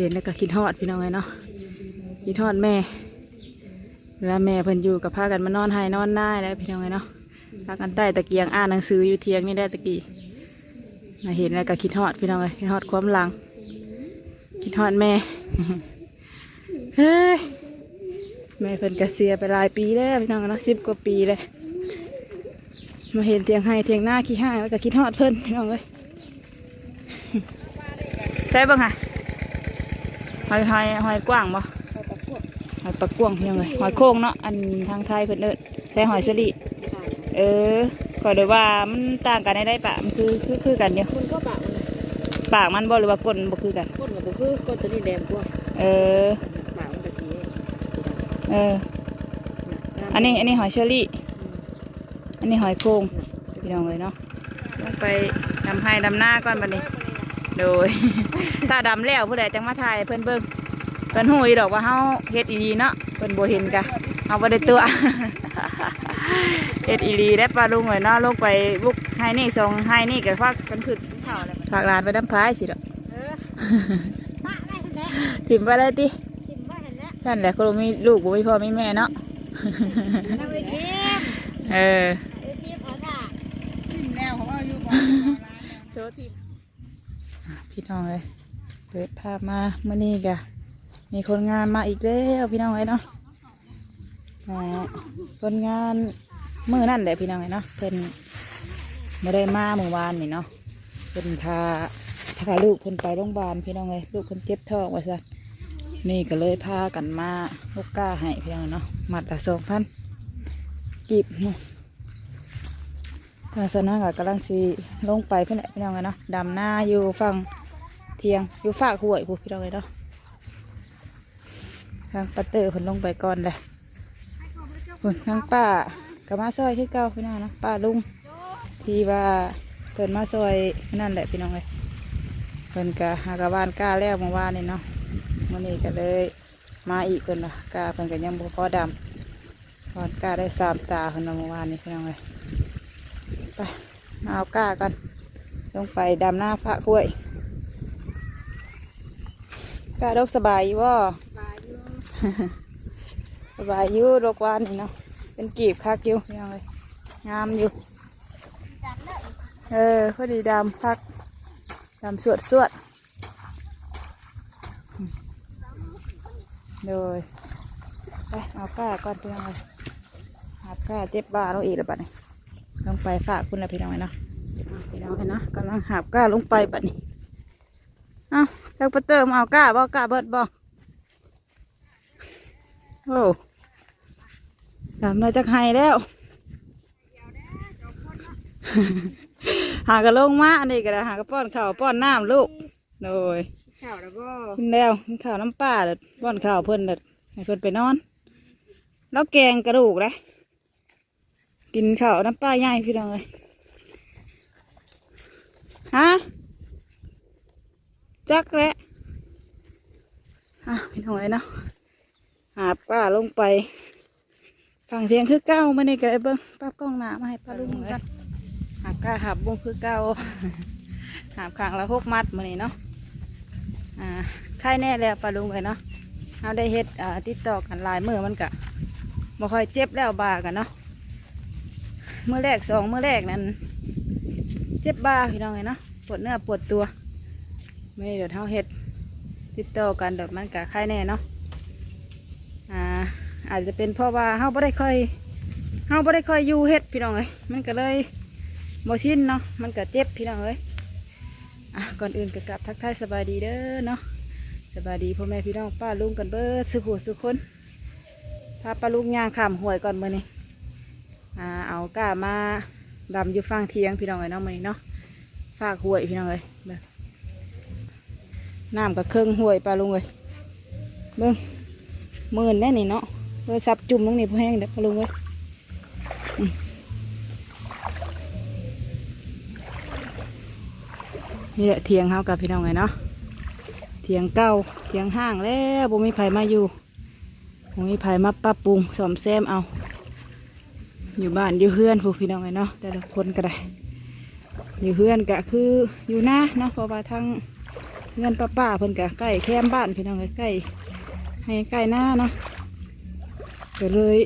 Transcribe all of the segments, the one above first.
เห็นแล้วก็คิดฮอดพี่น้องเลยเนาะคิดฮอดแม่เวลาแม่เพิ่นอยู่กับพากันมานอนให้นอนหน้าแล้วพี่น้องเลยเนาะพากันใต้ตะเกียงอ่านหนังสืออยู่เทียงนี่ได้ตะกี้มาเห็นแล้วก็คิดฮอดพี่น้องเลยคิดฮอดความหลัง คิดฮอดแม่เฮ้ยแม่เพิ่นก็เสียไปหลายปีแล้วพี่น้องเนาะสิบกว่าปีเลยมาเห็นเทียงให้เทียงหน้าขี้ห้างแล้วก็คิดฮอดเพิ่นพี่น้องเลยใช่บ้างค่ะ หอยหอยหอยกว้างบ่หอยปลากวางพี่น้องเลยหอยโค้งเนาะอันทางไทยเพิ่นเอิ้นใช่หอยสลิเออขอเดี๋ยวว่ามันต่างกันได้ได้ปะมันคือคือคือกันเดียวคนก็ปากมันปากมันบ่หรือว่าก้นบ่คือกันคนกับบุคือคนตัวนี้แดงกว่าเออปากมันจะสีสีดำเอออันนี้อันนี้หอยเชอรี่ อันนี้หอยโค้งพี่น้องเลยเนาะต้องไปดำให้ดำหน้าก่อนบัดนี้ โดยถ้าดำแล้วผู้ใดจังมาถ่ายให้เพิ่นเบิ่งเพิ่นหูยดอกว่าเฮาเฮ็ดอีหลีเนาะเพิ่นบ่เห็นกะเอาบ่ได้ตัวเฮ็ดอีหลีได้ปลาลุงเลยเนาะลงไปบุกให้นี่ส่งให้นี่ก็ฝากกันขึ้นฝากหลานไปน้ำพายสิดอกปะได้คนแรกถิ่มไปเลยติกินบ่เห็นแล้วนั่นแหละก็มีลูกบ่มีพ่อมีแม่เนาะเราไปกินเออไปกินขอถ่าโซที พี่น้องเลยเปิดภาพมาเมื่อนี้กะมีคนงานมาอีกแล้วพี่น้องเลยเนาะอ่าคนงานเมื่อนั่นแหละพี่น้องเลยเนาะเพิ่นไม่ได้มาเมื่อวานนี่เนาะเพิ่นพาพาลูกเพิ่นไปโรงพยาบาลพี่น้องเลยลูกเพิ่นเจ็บท้องว่าซะนี่ก็เลยพากันมาลูกก้าให้พี่น้องเนาะมัดละสองพันกีบเนาะทางสนากกำลังสีลงไปเพื่อนพี่น้องกันเนาะดำหน้าอยู่ฝั่ง เทียงอยู่ฝากหวยพูดพี่น้องเลยเนาะทางปัตเตอร์เพิ่นลงไปก่อนเลยพุ่นทางป้าก็มาซอยที่เก่าพี่น้องเนาะป้าลุงที่ว่าเพิ่นมาซอยนั่นแหละพี่น้องเลยเพิ่นก็หากะบ้านกล้าแล้วเมื่อวานนี่เนาะวันนี้ก็เลยมาอีกเพิ่นละกล้าเพิ่นก็ยังบ่พอดำพอกล้าได้สามตาเพิ่นเมื่อวานนี่พี่น้องเลยไปมาเอาก้ากันลงไปดำหน้าพระคุ้ย ก้าดกสบายอยู่ว่ปลาอยู่สบายอยู่ดกวานนี่เนาะเป็นกีบคักอยู่ยังเลยงามอยู่จำได้เออพอดีดำพักดำสวดสวดอืมโดยไปเอาก้าก่อนพี่น้องเลยหาก้าเจ็บบ้าเราอีกแล้วบัดนี้ลงไปฝากคุณละพี่น้องเลยเนาะอะพี่น้องเลยเนาะกำลังหาบก้าลงไปบัดนี้เอ้า เลิกปะเติมเอาก้าบ่ก้าเบิดบ่โอ้ดำมาจากไฮแล้วหากระลงมาอันนี้ก็ได้หากระป้อนข้าวป้อนน้ำลูกโดยข้าวแล้วก็กินแล้วกินข้าวน้ำปลาเด็ดป้อนข้าวเพิ่นเด็ดให้เพิ่นไปนอน แล้วแกงกระดูกเลยกินข้าวน้ำปลาย่ายพี่น้องเลยฮะ จักแหละอะพี่น้องเลยเนาะหาบป้าลงไปฝั่งเทียงคือเก้ามาในกระเบิ้งป้ากล้องหนามาให้ป้าลุงกันหาบก้าหาบบุ้งคือเก่าหาบขางละหกมัดมือนี้เนาะอ่าค่ายแน่แล้วปลาลุงเลยเนาะเอาได้เฮ็ดอ่าติดต่อกันหลายมือมันกะบ่ค่อยเจ็บแล้วบากันเนาะมือแรกสองมือแรกนั้น เจ็บบาพี่น้องเลยเนาะปวดเนื้อปวดตัว ไม่เดี๋ยวเท่าเฮ็ดติดต่อกันดอกมันกะค่แน่เนาะอ่าอาจจะเป็นเพราะว่าเฮาบ่ได้ค่อยเฮาบ่ได้ค่อยอยู่เฮ็ดพี่น้องเลยมันก็เลยบ่ชินเนาะมันก็เจ็บพี่น้องเอ้ยอะก่อนอื่นก็กลับทักทายสบายดีเด้อเนาะสบายดีพ่อแม่พี่น้องป้าลุงกันเบิดสุขุสุขคนพาป้าลุงย่างขามหวยก่อนมื้อนี้อ่าเอาก้ามาดำอยู่ฟังเทียงพี่น้องเอ้ยเนาะมื้อนี้เนาะฝากหวยพี่น้องเอ้ย น้ำกับเครื่องห้วยป้าลุงเอ้ยเบิ่งหมื่นแน่นี่เนาะเออซับจุ่มลงนี่พอแห้งเด้อป้าลุงเอ้ยนี่แหละเทียงเขากับพี่น้องไงเนาะเทียงเก่าเทียงห้างแล้วบ่มีไผ่มาอยู่บ่มีไผ่มาปรับปรุงซ่อมแซมเอา อยู่บ้านอยู่เฮือนพวกพี่น้องไงเนาะแต่ละคนก็ได้ อยู่เฮือนก็คืออยู่หน้าเนาะเพราะว่าทั้ง เงินป้าป้าๆเพิ่นกะใกล้แคมบ้านพี่น้องใกล้ให้ใกล้หน้าเนาะก็เลย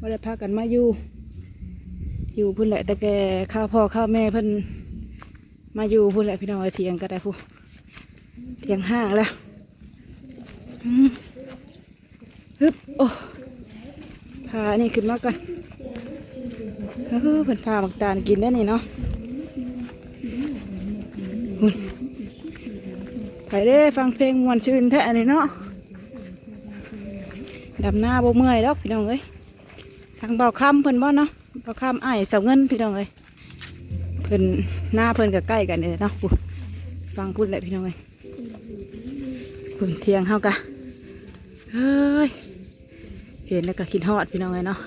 ว่าได้พากันมาอยู่ อยู่พุ่นแหละแต่แกข้าวพ่อข้าวแม่เพิ่นมาอยู่พุ่นแหละพี่น้องเอ้ยเถียงก็ได้พูเถียงห้างแล้วฮึบโอ้พานี่ขึ้นมาก่อนเออเพิ่นพาบักตาลกินได้นี่เนาะหุ่น ไปเด้ฟังเพลงมวนชื่นแท้นนี้เนาะดำหน้าบ่เมื่อยดอกพี่น้องเอ้ยทางเบาคำเพิ่นบ่เนาะเบาคำอ้เสาเงินพี่น้องเอ้ยเพิ่นหน้าเพิ่นก็ใกล้กันเลยเนาะฟังพูดแหละพี่น้องเอ้ยเพิ่นเทียงเฮากะเฮ้ยเห็นแล้วก็คิดฮอดพี่น้องเอ้ยเนาะ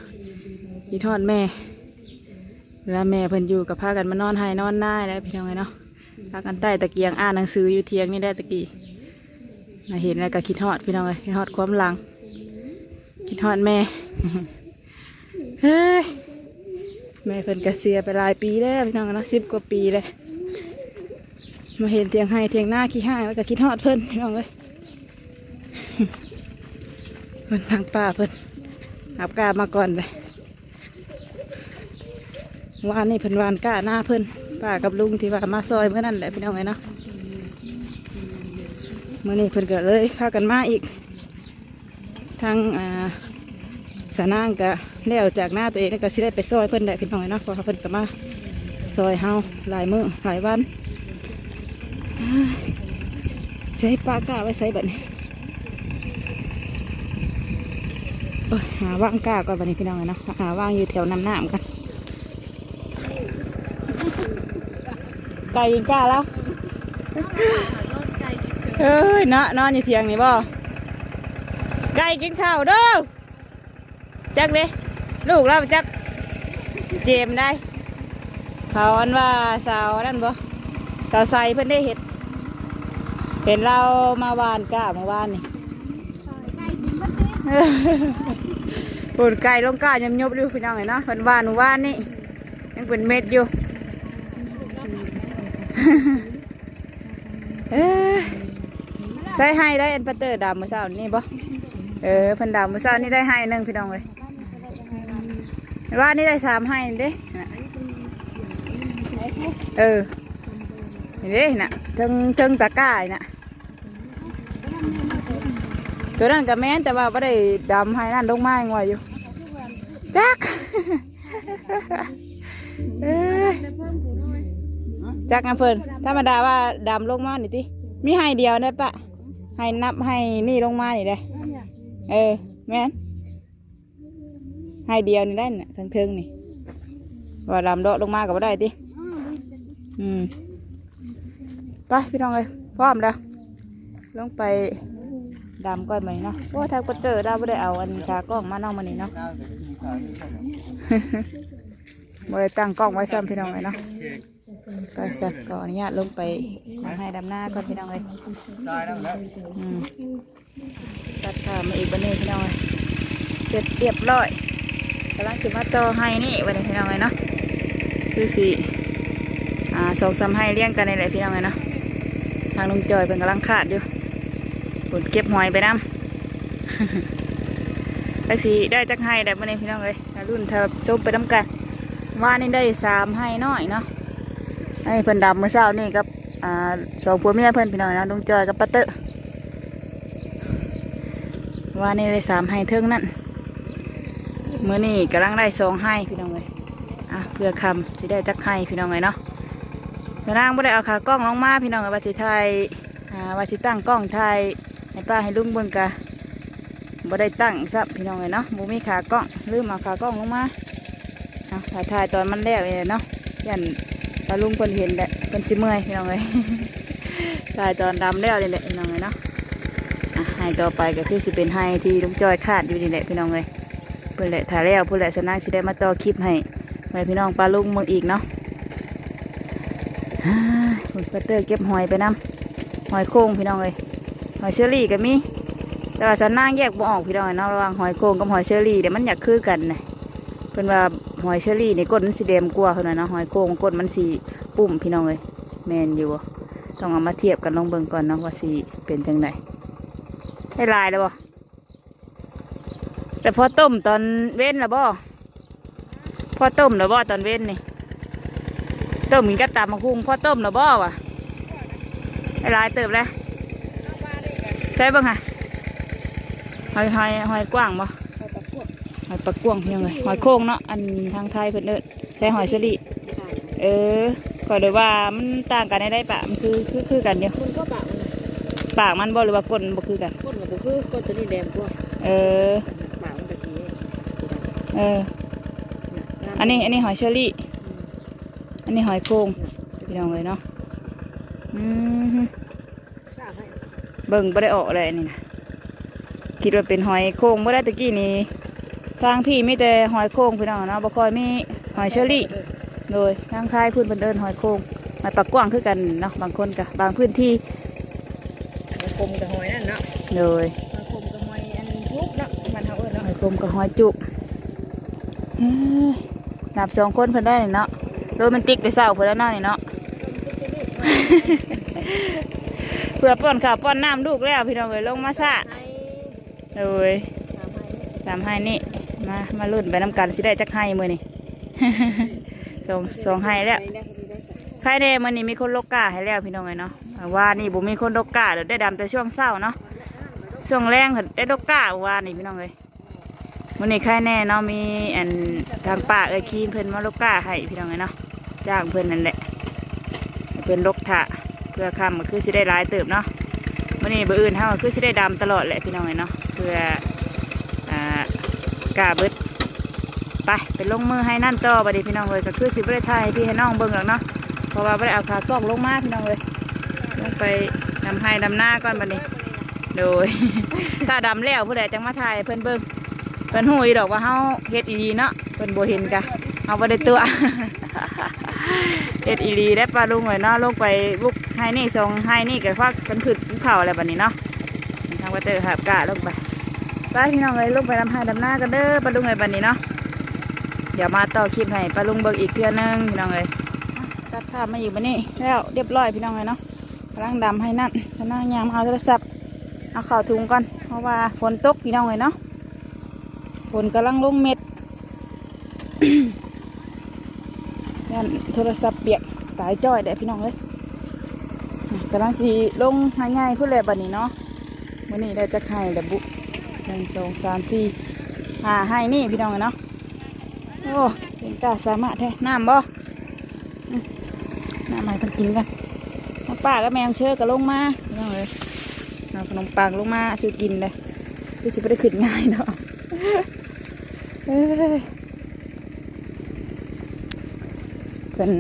คิดฮอดแม่เวลาแม่เพิ่นอยู่กับพากันมานอนให้นอนหน้าแล้วพี่น้องเอ้ยเนาะ พากันใต้ตะเกียงอ่านหนังสืออยู่เทียงนี่ได้ตะกี้มาเห็นแล้วก็คิดฮอดพี่น้องเอ้ยคิดฮอดความหลัง คิดฮอดแม่เฮ้ยแม่เพิ่นก็เสียไปหลายปีแล้วพี่น้องนะสิบกว่าปีเลยมาเห็นเทียงให้เทียงหน้าขี้ห้างแล้วก็คิดฮอดเพิ่นพี่น้องเอ้ยเพิ่นทางป่าเพิ่นหับกามาก่อนเลยวานนี่เพิ่นวานก้าหน้าเพิ่น ป้ากับลุงที่ว่ามาซอยเมื่อนั่นแหละพี่น้องไงเนาะเมื่อนี้เพิ่นก็เลยพากันมาอีกทางอ่าสานางก็แล้วจากหน้าตัวเองก็สิได้ไปซอยเพิ่นแหละพี่น้องไงเนาะพราะว่าเพิ่นก็มาซอยเฮาหลายมื้อหลายวันอ้ายใส่ปลากล้าไว้ใส่แบบนี้หาว่างกล้าก่อนบัดนี้พี่น้องไงเนาะหาว่างอยู่แถวน้ำน้ำกัน ไก่กินกล้าแล้วเฮ้ยเนาะนอนอยู่เถียงนี่บ่ไก่กินข้าวเด้อจักเด้ลูกเราจักเจมได้ เขาอันว่าสาวนั่นบ่สาวใสเพิ่นได้เห็ดเห็นเรามาวานก้าเมื่อวานนี่ปุ่นไก่ลงก้ายำยบๆอยู่พี่น้องเห็นเนาะเพิ่นวานเมื่อวานนี่ยังเป็นเม็ดอยู่ เอ้ยใส่ให้ได้อันปะเตอร์ดำมือเช้านี่บ่เออเพันดำมือเช้านี่ได้ให้หนึ่งพี่น้องเลยว่านี่ได้สามให้เด้เออเด้น่ะเทิงเทิงตะก้ายน่ะตัวนั้นกับแม่นแต่ว่าไม่ได้ดำให้นั่นลงไม้งอยอยู่จักเอ้ย จักอันเพิ่นธรรมดาว่าดำลงมานี่ติมีให้เดียวได้ปะให้นับให้นี่ลงมานี่ได้เออแม่นให้เดียวนี่ได้น่ะทั้งเทิงนี่ว่าดำโดดลงมาก็บ่ได้ติอืมไปพี่น้องเอ้ยพร้อมแล้วลงไปดำก่อนไหมเนาะโอ้ทางปัตเตอร์เราไม่ได้เอาอันขากล้องมาเนาะมันนี่เนาะบ่ได้ตั้งกล้องไว้ซ้ำพี่น้องเลยเนาะ ไปสักก่อนอนุญาตลงไปทำให้ดำหน้าก่อนพี่น้องเลยอืมตัดขามาอีกวันนี้พี่น้องเลยเสร็จเรียบร้อยกำลังขึ้นมาต่อให้นี่วันนี้พี่น้องเลยเนาะคือสีอ่าสองสามให้เลี้ยงกันในแหละพี่น้องเลยเนาะทางลุงจอยเป็นกำลังขาดอยู่ผลเก็บหอยไปน้ำแล้สีได้จักให้ได้วันนี้พี่น้องเลยรุ่นถ้าชมไปน้ำกันว่านี่ได้สามให้น้อยเนาะ ให้เพิ่นดำเมื่อเช้านี่กับอ่าสองผัวเมียเพิ่นพี่น้องนะลุงจอยกับป้าเตอว่านี่ได้สามให้เทิงนั่นเมื่อนี่กำลังได้สองให้พี่น้องเลยอะเพื่อคำสิได้จักให้พี่น้องเลยเนาะเดี๋ยวนางไม่ได้เอาขากล้องลงมาพี่น้องเลยว่าสิไทยอ่าว่าสิตั้งกล้องไทยให้ป้าให้ลุงเบิ่งกะบ่ได้ตั้งซับพี่น้องเลยเนาะบ่มีขากล้องลืมเอาขากล้องลงมาอะถ่ายถ่ายตอนมันแล้วเองเนาะยัน ตาลุงเพิ่นเห็นแหละเพิ่นสิเมื่อยพี่น้องเอ้ยตายตอนดำแล้วนี่แหละพี่น้องเอ้ยเนาะให้ต่อไปก็คือสิเป็นให้ที่ลุงจอยคาดอยู่นี่แหละพี่น้องเอ้ยเพิ่นแหละถ่ายแล้วเพิ่นแหละสนางสิได้มาต่อคลิปให้ให้พี่น้องปลาลุงมึงอีกเนาะฮ่าคุณปัตเตอร์เก็บหอยไปน้ำหอยโค้งพี่น้องเอ้ยหอยเชอรี่ก็มีแต่ว่าสนางแยกบ่ออกพี่น้องเอ้ยเนาะระหว่างหอยโค้งกับหอยเชอรี่เดี๋ยวมันอยากคือกันนะเพิ่นว่า หอยเชอรี่ในก้นมันสีแดงกว่าเพิ่นว่าเนะหอยโข่งก้นมันสีปุ่มพี่น้องเลยแมนอยู่ต้องเอามาเทียบกันลองเบิ่งก่อนเนาะว่าสิเป็นจังไดให้ลายแล้วบ่แต่พอต้มตอนเว้นแล้วบ่พอต้มแล้วบ่ตอนเว้นนี่ต้มกินกับตำมะคุงพอต้มแล้วบ่วะให้ลายเติบแล้วใช่บิ่งค่ะหอยหอยหอยกว้างบ่ อยปลากวางเพียงเลยหอยโค้งเนาะอันทางไทยเพิ่นเอิ้นใช่หอยสลิไม่ได้เออก็เลยว่ามันต่างกันได้ได้ปะมันคือคือคือกันเดียวคนก็ปากมันปากมันบ่หรือว่าก้นบ่คือกันคนกับคือก้นตัวนี้แดงกว่าเออปากมันก็สีสีดำเออน่ะอันนี้อันนี้หอยเชอรี่อืมอันนี้หอยโค้งพี่น้องเลยเนาะอืมฮึกล้าให้เบิ่งบ่ได้ออกเลยอันนี่นะคิดว่าเป็นหอยโค้งบ่ได้ตะกี้นี้ ทางพี่มีแต่หอยโค้งพี่น้องเนาะบ่ค่อยมีหอยเชอรี่ โดยทางไทยพื้นเพิ่นเอิ้นหอยโค้งหอยปากกว้างคือกันเนาะบางคนก็บางพื้นที่มาคมกับหอยนั่นเนาะโดยมาคมกับหอยอันทุกเนาะมันเท่าเอิ้นเนาะหอยกลมกับหอยจุกเฮ้ยนับสองคนเพิ่นได้นี่เนาะโรแมนติกไปเศร้าเพิ่นแล้วเนาะนี่เนาะเพื่อป้อนข้าวป้อนน้ำลูกแล้วพี่น้องเอ้ยลงมาซะให้เลยตามให้ตามให้นี่ มามาลุ้นไปน้ำกันสิได้จักให้มือนี่สองสองให้แล้วใครแน่มันนี่มีคนโลกกาให้แล้วพี่น้องเอ้ยเนาะว่านี่บ่มีคนโลกกาเดี๋ยวได้ดำแต่ช่วงเศร้าเนาะช่วงแรงเพิ่นได้โลกกาว่านี่พี่น้องเอ้ยมันนี่ใครแน่เนาะมีอันทางป่าเอ้ยคีนเพิ่นมาโลกกาให้พี่น้องเอ้ยเนาะจ้างเพิ่นนั่นแหละเพิ่นลกถะเพื่อคำก็คือสิได้หลายเติบเนาะมันนี่บ่อื่นเฮาคือสิได้ดำตลอดแหละพี่น้องเอ้ยเนาะเพื่อ กาเบิดไปไปลงมือให้นั่นต่อบัดนี้พี่น้องเอ้ยก็คือสิบได้ถ่ายพี่ให้น้องเบิ่งหรอกเนาะเพราะว่าไม่ได้เอาขากล้องลงมาพี่น้องเลยลงไปดำให้ดำหน้าก่อนบัดนี้ โดยถ้าดำแล้วผู้ใดจังมาถ่ายเพิ่นเบิ่งเพิ่นหูยดอกว่าเฮาเฮ็ดอีดีเนาะเพิ่นบ่เห็นกะเอาบ่ได้ตัวเฮ็ดอีดีได้ปลาลุงเลยเนาะลงไปบุกให้นี่ส่งให้นี่ก็ฟักกันขึ้นเข่าอะไรบัดนี้เนาะทางวัดเตอร์หับกะลงไป ไปพี่น้องเลยลงไปดำห้ดำหน้ากันเด้อปลาลุงเลยบัดนี้เนาะเดี๋ยวมาต่อคลิปให้ปลาลุงเบิ่งอีกเทื่อนึงพี่น้องเลยตัดภาพมาอยู่บันนี้แล้วเรียบร้อยพี่น้องเลยเนาะกำลังดำให้นั่นฉันนั่งยามเอาโทรศัพท์เอาเข่าถุงก่อนเพราะว่าฝนตกพี่น้องเลยเนาะฝนกำลังลงเม็ดยันโทรศัพท์เปียกสายจ้อยเด้พี่น้องเลยกำลังสีลงง่ายพูดเลยบันนี้เนาะวันนี้ได้จะไข่ดับบุ หนึ่งสองสามสี่หาให้นี่พี่น้องเนาะโอ้เป็นกาสามารถแท้น้ำบ่น้ำมันต้องกินกันน้องป้าก็แมงเชื่อก็ลงมาน้องเลยน้อขนมปังลงมาซื้อกินเลยคือสิไม่ได้ขึ้นง่ายเนาะเป็น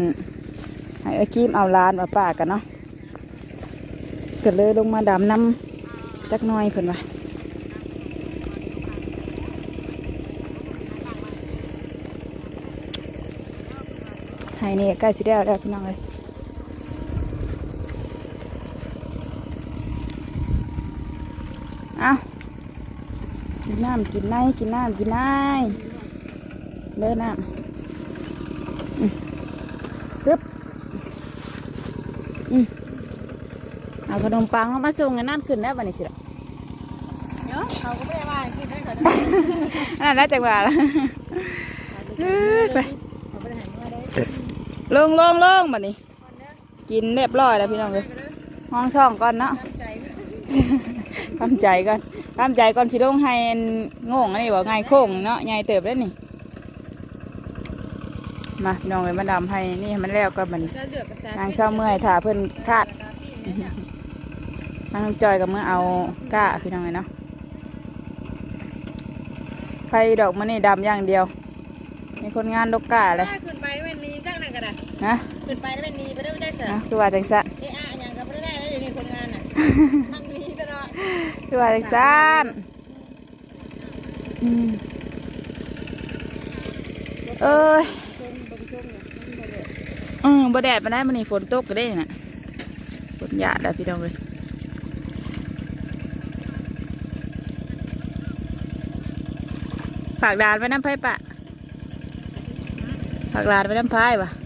ให้ไอ้กีมเอาลานมาป้ากันเนาะก็เลยลงมาดำน้ำจักหน้อยเพิ่นว่า ให้นี่ใกล้สิได้แล้วพี่น้องเลยเอากินน้ำกินไนกินน้ำกินไนเลินน้ำอืมปึ๊บอืมเอาขนมปังเอามาส่งให้นั่นขึ้นได้วันนี้สิล่ะเนาะเขาก็ไม่ได้ว่ากินได้เขาจะอันนั่นได้จังหวะละเอ้ยไป เขาไม่ได้หันมาได้ ลงลงลงบัดนี้ กินเรียบร้อยแล้วพี่น้องเลยห้องท้องก่อนเนาะใจทำใจก่อนทำใจก่อนสิลงให้งงอันนี้ว่าไงโค้งเนาะใหญ่เติบแล้วนี่ มาพี่น้องเลยมาดำให้นี่มันแล้วก็มันแล้วเดือดกายนางเศร้าเมื่อยถ่าเพิ่อนคาดนางจอยกับเมื่อเอาก้าพี่น้องเลยเนาะไฟดอกมันนี่ดำอย่างเดียว มีคนงานดกก้าเลย ก็ได้นะขึ้นไปเป็นนีไปได้ไม่ได้เสร็จนะคือว่าจังสันเอะอะอย่างกับไม่ได้แล้วเดี๋ยวนี้คนงานน่ะทางนี้ตลอดคือว่าจังสันอืมเอ้ยเออบ่แดดมาได้มันนี่ฝนตกก็ได้น่ะฝนหยาดแล้วพี่น้องเลยฝากดานไว้น้ำไผ่ปะฝากดานไว้น้ำพายวะนี่น่ะ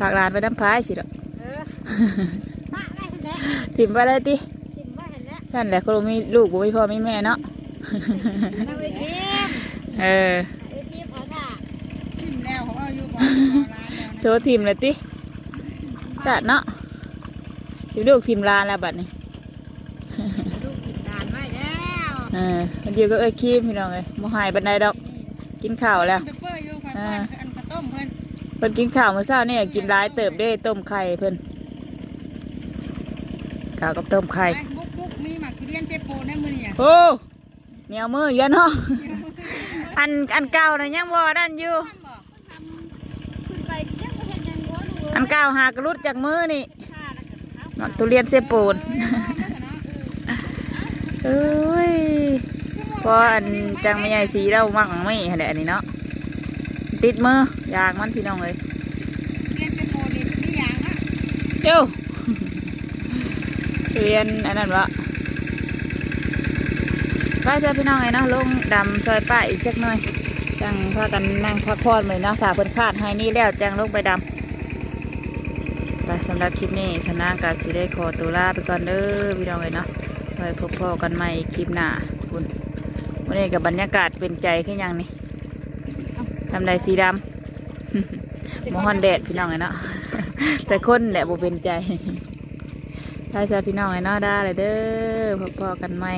ฝากดานไว้น้ำพายสิดอกป้าไม่เห็นแล้วถิ่มไปเลยติกินไม่เห็นแล้วท่านแหละก็มีลูกบ่มีพ่อมีแม่เนาะ นางเวทีเออเวทีขอท่าทิมแล้วเขาเอาอยู่บ่อนร้านแล้วโซถิ่มเลยติจัดเนาะอยู่ลูกถิ่มลานแล้วบัดนี้ ลูกกินดานไว้แล้วเออมันอยู่ก็เอ้ยคีมพี่น้องเอ้ยบ่หายบันไดดอก กินข้าวแล้ว เปเปอร์อยู่ฟันฟันอันข้าวต้มเพิ่น เพิ่นกินข้าวมื้อเช้านี่กินหลายเติบเด้ต้มไข่เพิ่นข้าวกับต้มไข่ไปบุกบุกมีหมักทุเรียนเซโปในมือนี่อะโอ้เหนียวมือเยอะเนาะอันอันเก่านะยังบ่ดันอยู่ขึ้นไปยังไม่เห็นยังหัวดูอันเก่าหากรุดจากมือนี่ท่าแล้วก็เท้ามักทุเรียนเสปูน เอ้ยพออันจังไม่ใหญ่สีเรามักไม่เห็นอันนี้เนาะ ติดมือยางมันพี่น้องเลยเรียนเซโปนี่มีอย่างนะเจ้าทุเรียนอันนั้นวะก็จะพี่น้องไงเนาะลงดำซอยป้าอีกจักหน่อยจังพากันนั่งพักผ่อนเลยเนาะถ้าเพิ่นคาดให้นี่แล้วจังลงไปดำไปสำหรับคลิปนี้ชนะกาสิได้ขอตัวลาไปก่อนเด้อพี่น้องเลยเนาะไว้พบพ่อกันใหม่คลิปหน้าคุณวันนี้กับบรรยากาศเป็นใจขึ้นยังนี่ ทำไดสีดำมอฮอนแดดพี่น้องไงเนาะแต่คนแหละบ่เป็นใจถ้าจะพี่น้องไอ้เนาะได้เลยเด้อพอพ่อกันไหม่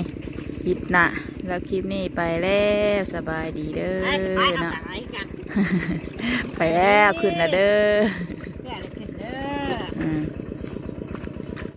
คลิบหนะแล้วคลิปนี้ไปแล้วสบายดีเด้อเนาะไปแล้วขึ้นนะเด้อ